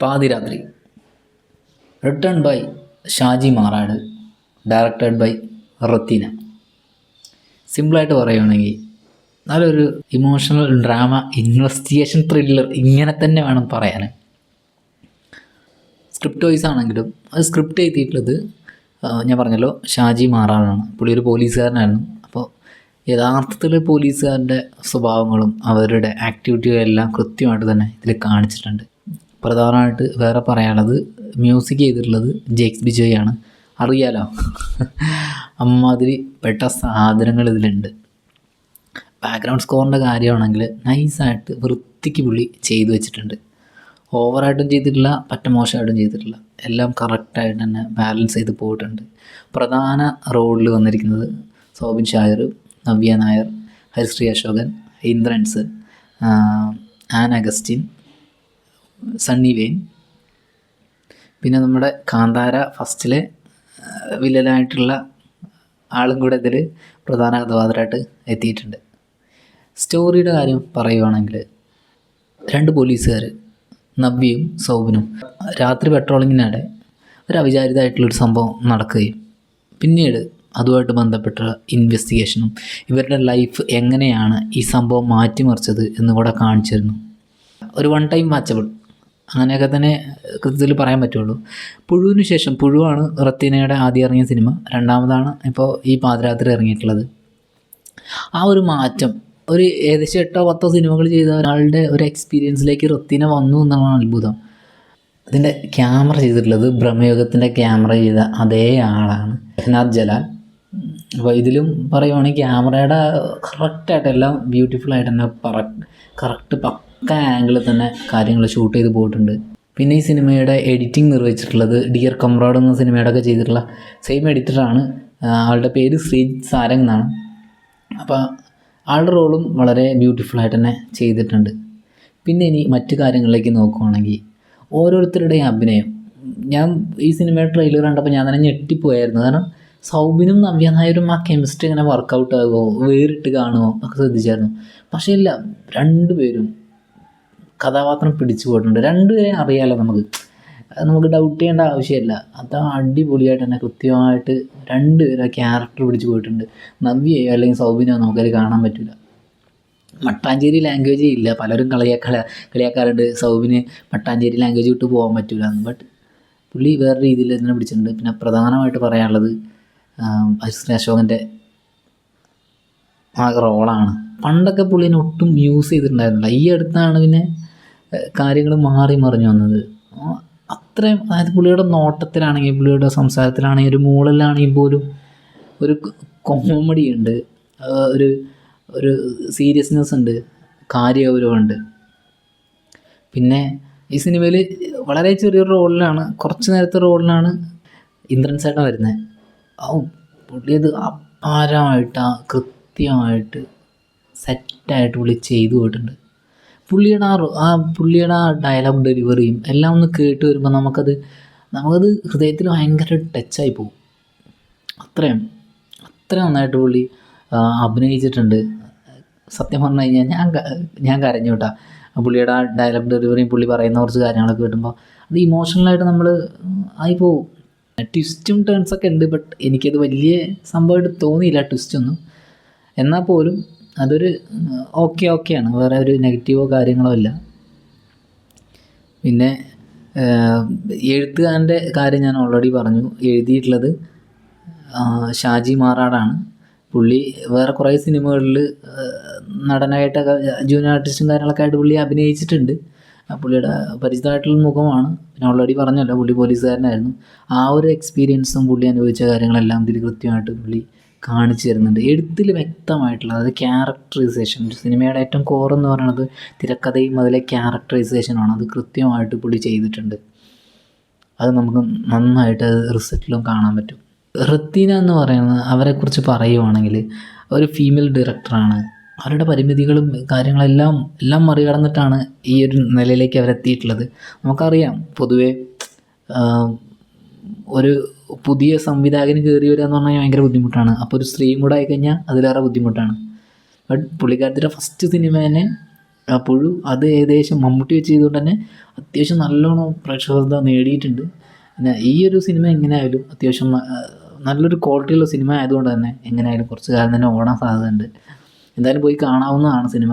Pathirathri. Written by Shaji Maarad directed by Ratheena. സിമ്പിളായിട്ട് പറയുകയാണെങ്കിൽ നല്ലൊരു ഇമോഷണൽ ഡ്രാമ ഇൻവെസ്റ്റിഗേഷൻ ത്രില്ലർ ഇങ്ങനെ തന്നെ വേണം പറയാൻ. സ്ക്രിപ്റ്റ് വൈസ് ആണെങ്കിലും അത് സ്ക്രിപ്റ്റ് എഴുതിയിട്ടുള്ളത് ഞാൻ പറഞ്ഞല്ലോ ഷാജി മാറാനാണ് പുള്ളി ഒരു പോലീസുകാരനായിരുന്നു. അപ്പോൾ യഥാർത്ഥത്തിൽ പോലീസുകാരുടെ സ്വഭാവങ്ങളും അവരുടെ ആക്ടിവിറ്റികളും എല്ലാം കൃത്യമായിട്ട് തന്നെ ഇതിൽ കാണിച്ചിട്ടുണ്ട്. പ്രധാനമായിട്ട് വേറെ പറയാനുള്ളത് മ്യൂസിക് ചെയ്തിട്ടുള്ളത് ജേക്സ് ബിജോയ് ആണ്. അറിയാലോ? അമ്മാതിരി പെട്ട സാധനങ്ങൾ ഇതിലുണ്ട്. ബാക്ക്ഗ്രൗണ്ട് സ്കോറിന്റെ കാര്യമാണെങ്കിൽ നൈസായിട്ട് വൃത്തിക്ക് പുള്ളി ചെയ്തു വെച്ചിട്ടുണ്ട്. ഓവറായിട്ടും ചെയ്തിട്ടില്ല പറ്റ മോശമായിട്ടും ചെയ്തിട്ടില്ല. എല്ലാം കറക്റ്റായിട്ട് തന്നെ ബാലൻസ് ചെയ്ത് പോയിട്ടുണ്ട്. പ്രധാന റോളിൽ വന്നിരിക്കുന്നത് സോബിൻ ഷായർ നവ്യ നായർ ഹരിശ്രീ അശോകൻ ഇന്ദ്രൻസ് ആൻ അഗസ്റ്റിൻ സണ്ണി വെയിൻ പിന്നെ നമ്മുടെ കാന്താര ഫസ്റ്റിലെ വില്ലനായിട്ടുള്ള ആളും കൂടെ ഇതിൽ പ്രധാന കഥാപാത്രമായിട്ട് എത്തിയിട്ടുണ്ട്. സ്റ്റോറിയുടെ കാര്യം പറയുവാണെങ്കിൽ രണ്ട് പോലീസുകാർ നവ്യയും സൗബിനും രാത്രി പെട്രോളിങ്ങിനിടെ ഒരു അവിചാരിതമായിട്ടുള്ളൊരു സംഭവം നടക്കുകയും. പിന്നീട് അതുമായിട്ട് ബന്ധപ്പെട്ട ഇൻവെസ്റ്റിഗേഷനും ഇവരുടെ ലൈഫ് എങ്ങനെയാണ് ഈ സംഭവം മാറ്റിമറിച്ചത് എന്ന് കൂടെ കാണിച്ചിരുന്നു. ഒരു വൺ ടൈം വാച്ചബിൾ അങ്ങനെയൊക്കെ തന്നെ കൃത്യത്തിൽ പറയാൻ പറ്റുള്ളൂ. പുഴുവിന് ശേഷം പുഴുവാണ് റത്തീനയുടെ ആദ്യം ഇറങ്ങിയ സിനിമ. രണ്ടാമതാണ് ഇപ്പോൾ ഈ പാതിരാത്രി ഇറങ്ങിയിട്ടുള്ളത്. ആ ഒരു മാറ്റം ഒരു ഏകദേശം എട്ടോ പത്തോ സിനിമകൾ ചെയ്ത ഒരാളുടെ ഒരു എക്സ്പീരിയൻസിലേക്ക് റത്തീന വന്നു എന്നുള്ളതാണ് അത്ഭുതം. അതിന്റെ ക്യാമറ ചെയ്തിട്ടുള്ളത് ബ്രഹ്മയുഗത്തിന്റെ ക്യാമറ ചെയ്ത അതേ ആളാണ് രഹ്നാഥ് ജലാൽ. അപ്പോൾ ഇതിലും പറയുവാണെങ്കിൽ ക്യാമറയുടെ കറക്റ്റായിട്ട് എല്ലാം ബ്യൂട്ടിഫുൾ ആയിട്ട് തന്നെ പറ കറക്റ്റ് പക്ക ആംഗിളിൽ തന്നെ കാര്യങ്ങൾ ഷൂട്ട് ചെയ്ത് പോയിട്ടുണ്ട്. പിന്നെ ഈ സിനിമയുടെ എഡിറ്റിംഗ് നിർവഹിച്ചിട്ടുള്ളത് ഡിയർ കംറാഡ് എന്ന സിനിമയുടെ ഒക്കെ ചെയ്തിട്ടുള്ള സെയിം എഡിറ്ററാണ് ആളുടെ പേര് ശ്രീജിത് സാരംഗ് എന്നാണ്. അപ്പോൾ ആളുടെ റോളും വളരെ ബ്യൂട്ടിഫുൾ ആയിട്ട് തന്നെ ചെയ്തിട്ടുണ്ട്. പിന്നെ ഇനി മറ്റു കാര്യങ്ങളിലേക്ക് നോക്കുവാണെങ്കിൽ ഓരോരുത്തരുടെയും അഭിനയം. ഞാൻ ഈ സിനിമയുടെ ട്രെയിലർ കണ്ടപ്പോൾ ഞാൻ തന്നെ ഞെട്ടിപ്പോയായിരുന്നു. കാരണം സൗബിനും നവ്യ നായരും ആ കെമിസ്ട്രി ഇങ്ങനെ വർക്കൗട്ട് ആകുമോ വേറിട്ട് കാണുമോ ഒക്കെ ശ്രദ്ധിച്ചായിരുന്നു. പക്ഷേ ഇല്ല രണ്ടുപേരും കഥാപാത്രം പിടിച്ചു പോയിട്ടുണ്ട്. രണ്ടുപേരെയും അറിയാലോ നമുക്ക്. നമുക്ക് ഡൗട്ട് ചെയ്യേണ്ട ആവശ്യമില്ല. അത് അടിപൊളിയായിട്ട് തന്നെ കൃത്യമായിട്ട് രണ്ടുപേരും ആ ക്യാരക്ടർ പിടിച്ചു പോയിട്ടുണ്ട്. നവ്യയോ അല്ലെങ്കിൽ സൗബിനോ നമുക്കത് കാണാൻ പറ്റില്ല മട്ടാഞ്ചേരി ലാംഗ്വേജ് ഇല്ല. പലരും കളിയാക്കള കളിയാക്കാറുണ്ട്. സൗബിന് മട്ടാഞ്ചേരി ലാംഗ്വേജ് വിട്ട് പോകാൻ പറ്റില്ല എന്ന് ബട്ട് പുള്ളി വേറെ രീതിയിൽ തന്നെ പിടിച്ചിട്ടുണ്ട്. പിന്നെ പ്രധാനമായിട്ട് പറയാനുള്ളത് ഹരിശ്രീ അശോകന്റെ ആ റോളാണ് പണ്ടൊക്കെ പുള്ളിനെ ഒട്ടും യൂസ് ചെയ്തിട്ടുണ്ടായിരുന്നില്ല. ഈ അടുത്താണ് പിന്നെ കാര്യങ്ങൾ മാറി മറിഞ്ഞു വന്നത്. അത്രയും അതായത് പുള്ളിയുടെ നോട്ടത്തിലാണെങ്കിൽ പുള്ളിയുടെ സംസാരത്തിലാണെങ്കിൽ ഒരു മൂളലാണെങ്കിൽ പോലും ഒരു കോമഡി ഉണ്ട്. ഒരു ഒരു സീരിയസ്നെസ് ഉണ്ട്. കാര്യഗൗരവമുണ്ട്. പിന്നെ ഈ സിനിമയിൽ വളരെ ചെറിയൊരു റോളിലാണ് കുറച്ച് നേരത്തെ റോളിലാണ് ഇന്ദ്രൻ ചേട്ടൻ വരുന്നത്. ഔ പുള്ളിയത് അപാരമായിട്ട് കൃത്യമായിട്ട് സെറ്റായിട്ട് പുള്ളി ചെയ്തു പോയിട്ടുണ്ട് പുള്ളിയുടെ ആ ആ പുള്ളിയുടെ ആ ഡയലോഗ് ഡെലിവറിയും എല്ലാം ഒന്ന് കേട്ട് വരുമ്പോൾ നമുക്കത് നമുക്കത് ഹൃദയത്തിൽ ഭയങ്കര ടച്ചായി പോകും. അത്രയും അത്ര നന്നായിട്ട് പുള്ളി അഭിനയിച്ചിട്ടുണ്ട്. സത്യം പറഞ്ഞു കഴിഞ്ഞാൽ ഞാൻ ഞാൻ കരഞ്ഞു കേട്ടാ. പുള്ളിയുടെ ആ ഡയലോഗ് ഡെലിവറിയും പുള്ളി പറയുന്ന കുറച്ച് കാര്യങ്ങളൊക്കെ കിട്ടുമ്പോൾ അത് ഇമോഷണലായിട്ട് നമ്മൾ ആയി പോകും. ട്വിസ്റ്റും ടേൺസൊക്കെ ഉണ്ട് ബട്ട് എനിക്കത് വലിയ സംഭവമായിട്ട് തോന്നിയില്ല ട്വിസ്റ്റൊന്നും എന്നാൽ പോലും അതൊരു ഓക്കെ ആണ്. വേറെ ഒരു നെഗറ്റീവോ കാര്യങ്ങളോ ഇല്ല. പിന്നെ എഴുത്തുകാരന്റെ കാര്യം ഞാൻ ഓൾറെഡി പറഞ്ഞു. എഴുതിയിട്ടുള്ളത് ഷാജി മാറാടാണ്. പുള്ളി വേറെ കുറേ സിനിമകളിൽ നടനായിട്ടൊക്കെ ജൂനിയർ ആർട്ടിസ്റ്റും കാര്യങ്ങളൊക്കെ ആയിട്ട് പുള്ളി അഭിനയിച്ചിട്ടുണ്ട്. പുള്ളിയുടെ പരിചിതമായിട്ടുള്ള മുഖമാണ്. പിന്നെ ഓൾറെഡി പറഞ്ഞല്ലോ പുള്ളി പോലീസുകാരനായിരുന്നു ആ ഒരു എക്സ്പീരിയൻസും പുള്ളി അനുഭവിച്ച കാര്യങ്ങളെല്ലാം ഇതിൽ കൃത്യമായിട്ട് പുള്ളി കാണിച്ചു തരുന്നുണ്ട്. എഴുത്തിൽ വ്യക്തമായിട്ടുള്ള അതായത് ക്യാരക്ടറൈസേഷൻ ഒരു സിനിമയുടെ ഏറ്റവും കോർ എന്ന് പറയുന്നത് തിരക്കഥയും അതിലെ ക്യാരക്ടറൈസേഷനാണ് അത് കൃത്യമായിട്ട് പുള്ളി ചെയ്തിട്ടുണ്ട്. അത് നമുക്ക് നന്നായിട്ട് റിസൾട്ടിലും കാണാൻ പറ്റും. റത്തീന എന്ന് പറയുന്നത് അവരെക്കുറിച്ച് പറയുവാണെങ്കിൽ ഒരു ഫീമെയിൽ ഡയറക്ടറാണ് അവരുടെ പരിമിതികളും കാര്യങ്ങളെല്ലാം എല്ലാം മറികടന്നിട്ടാണ് ഈ ഒരു നിലയിലേക്ക് അവരെത്തിയിട്ടുള്ളത്. നമുക്കറിയാം പൊതുവേ ഒരു പുതിയ സംവിധായകന് കയറി വരിക എന്ന് പറഞ്ഞാൽ ഭയങ്കര ബുദ്ധിമുട്ടാണ്. അപ്പോൾ ഒരു സ്ത്രീയും കൂടെ ആയിക്കഴിഞ്ഞാൽ അതിലേറെ ബുദ്ധിമുട്ടാണ്. ബട്ട് പുള്ളിക്കാരത്തിന്റെ ഫസ്റ്റ് സിനിമ തന്നെ അപ്പോഴും അത് ഏകദേശം മമ്മൂട്ടി വെച്ച് ചെയ്തുകൊണ്ട് തന്നെ അത്യാവശ്യം നല്ലോണം പ്രേക്ഷകത നേടിയിട്ടുണ്ട്. പിന്നെ ഈ ഒരു സിനിമ എങ്ങനെയായാലും അത്യാവശ്യം നല്ലൊരു ക്വാളിറ്റിയുള്ള സിനിമ ആയതുകൊണ്ട് തന്നെ എങ്ങനെയായാലും കുറച്ച് കാലം തന്നെ ഓടാൻ സാധ്യതയുണ്ട്. എന്തായാലും പോയി കാണാവുന്നതാണ് സിനിമ